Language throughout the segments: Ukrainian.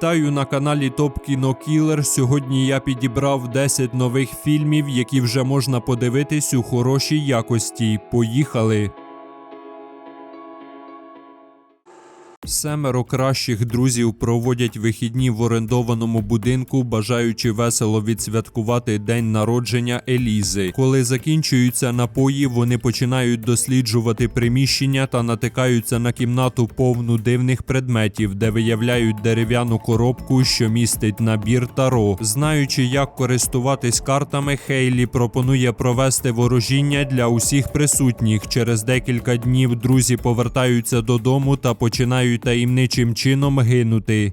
Вітаю на каналі Топ Кіно Кілер. Сьогодні я підібрав 10 нових фільмів, які вже можна подивитись у хорошій якості. Поїхали! Семеро кращих друзів проводять вихідні в орендованому будинку, бажаючи весело відсвяткувати день народження Елізи. Коли закінчуються напої, вони починають досліджувати приміщення та натикаються на кімнату повну дивних предметів, де виявляють дерев'яну коробку, що містить набір таро. Знаючи, як користуватись картами, Хейлі пропонує провести ворожіння для усіх присутніх. Через декілька днів друзі повертаються додому та починають таємничим чином гинути.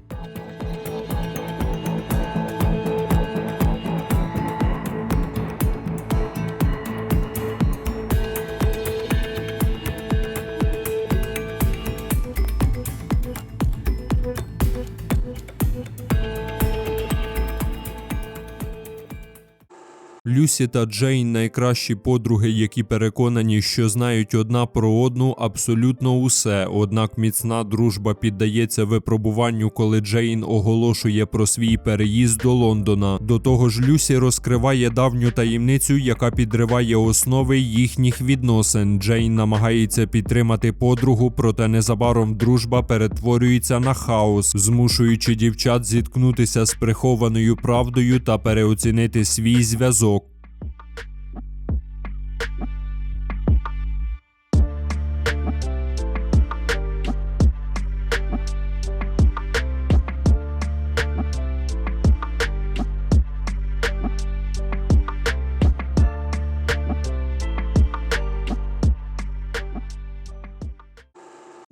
Люсі та Джейн найкращі подруги, які переконані, що знають одна про одну абсолютно усе. Однак міцна дружба піддається випробуванню, коли Джейн оголошує про свій переїзд до Лондона. До того ж, Люсі розкриває давню таємницю, яка підриває основи їхніх відносин. Джейн намагається підтримати подругу, проте незабаром дружба перетворюється на хаос, змушуючи дівчат зіткнутися з прихованою правдою та переоцінити свій зв'язок.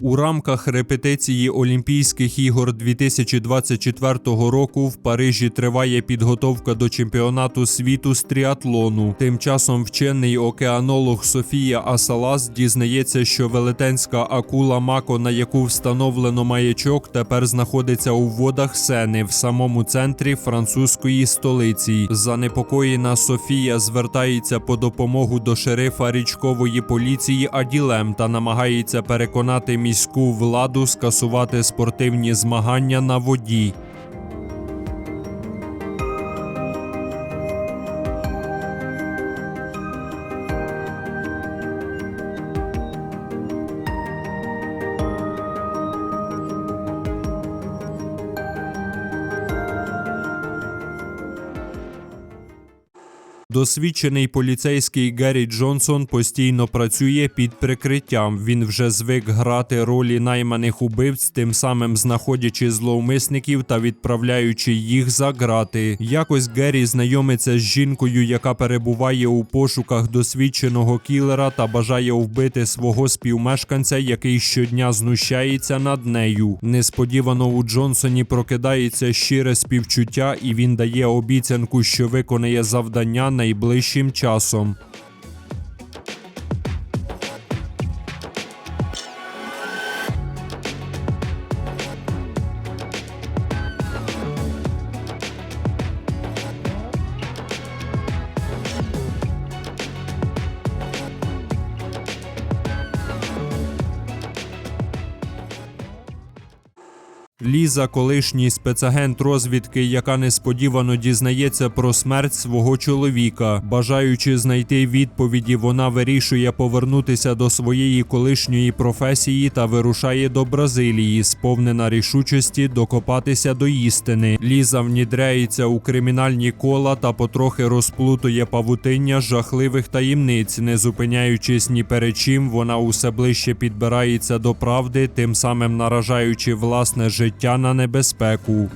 У рамках репетиції Олімпійських ігор 2024 року в Парижі триває підготовка до чемпіонату світу з тріатлону. Тим часом вчений океанолог Софія Асалас дізнається, що велетенська акула Мако, на яку встановлено маячок, тепер знаходиться у водах Сени в самому центрі французької столиці. Занепокоєна Софія звертається по допомогу до шерифа річкової поліції Аділем та намагається переконати міську владу скасувати спортивні змагання на воді. Досвідчений поліцейський Геррі Джонсон постійно працює під прикриттям. Він вже звик грати ролі найманих убивць, тим самим знаходячи зловмисників та відправляючи їх за грати. Якось Геррі знайомиться з жінкою, яка перебуває у пошуках досвідченого кілера та бажає вбити свого співмешканця, який щодня знущається над нею. Несподівано у Джонсоні прокидається щире співчуття, і він дає обіцянку, що виконає завдання найближчим часом. Ліза, колишній спецагент розвідки, яка несподівано дізнається про смерть свого чоловіка. Бажаючи знайти відповіді, вона вирішує повернутися до своєї колишньої професії та вирушає до Бразилії, сповнена рішучості докопатися до істини. Ліза внідряється у кримінальні кола та потрохи розплутує павутиння жахливих таємниць, не зупиняючись ні перед чим, вона усе ближче підбирається до правди, тим самим наражаючи власне життя на небезпеку.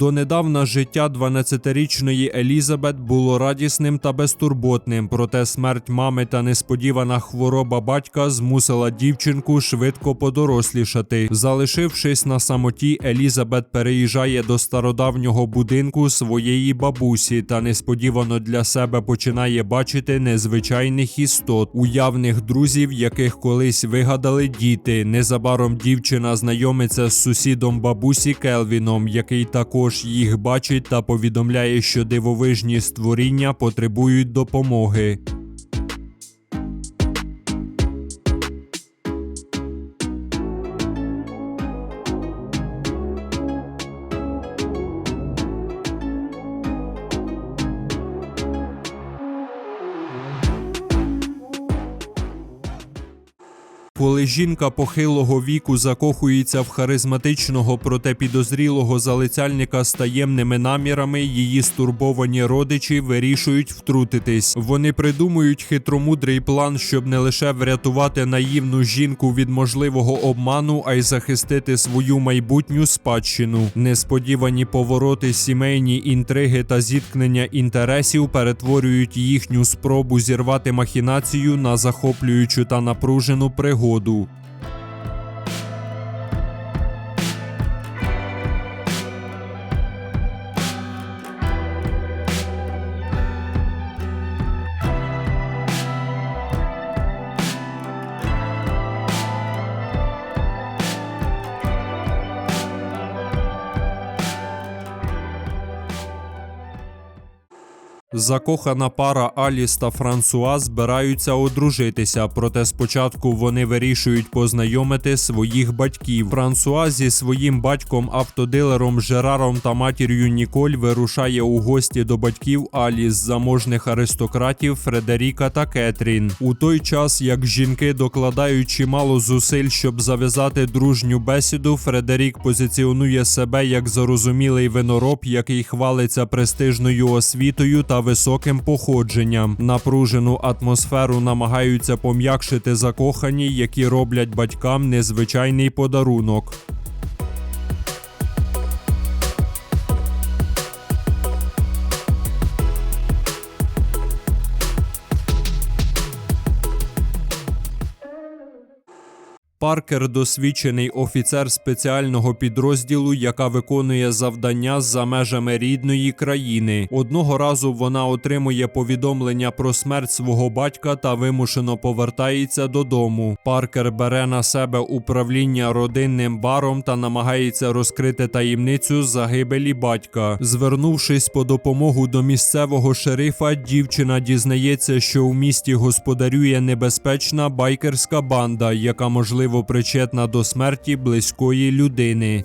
Донедавна життя 12-річної Елізабет було радісним та безтурботним, проте смерть мами та несподівана хвороба батька змусила дівчинку швидко подорослішати. Залишившись на самоті, Елізабет переїжджає до стародавнього будинку своєї бабусі та несподівано для себе починає бачити незвичайних істот, уявних друзів, яких колись вигадали діти. Незабаром дівчина знайомиться з сусідом бабусі Келвіном, який також їх бачить та повідомляє, що дивовижні створіння потребують допомоги. Коли жінка похилого віку закохується в харизматичного, проте підозрілого залицяльника з таємними намірами, її стурбовані родичі вирішують втрутитись. Вони придумують хитромудрий план, щоб не лише врятувати наївну жінку від можливого обману, а й захистити свою майбутню спадщину. Несподівані повороти, сімейні інтриги та зіткнення інтересів перетворюють їхню спробу зірвати махінацію на захоплюючу та напружену пригоду. todo Закохана пара Аліс та Франсуа збираються одружитися, проте спочатку вони вирішують познайомити своїх батьків. Франсуа зі своїм батьком автодилером Жераром та матір'ю Ніколь вирушає у гості до батьків Аліс заможних аристократів Фредеріка та Кетрін. У той час, як жінки докладають чимало зусиль, щоб зав'язати дружню бесіду, Фредерік позиціонує себе як зарозумілий винороб, який хвалиться престижною освітою та високим походженням. Напружену атмосферу намагаються пом'якшити закохані, які роблять батькам незвичайний подарунок. Паркер досвідчений офіцер спеціального підрозділу, яка виконує завдання за межами рідної країни. Одного разу вона отримує повідомлення про смерть свого батька та вимушено повертається додому. Паркер бере на себе управління родинним баром та намагається розкрити таємницю загибелі батька. Звернувшись по допомогу до місцевого шерифа, дівчина дізнається, що у місті господарює небезпечна байкерська банда, яка можливо причетна до смерті близької людини.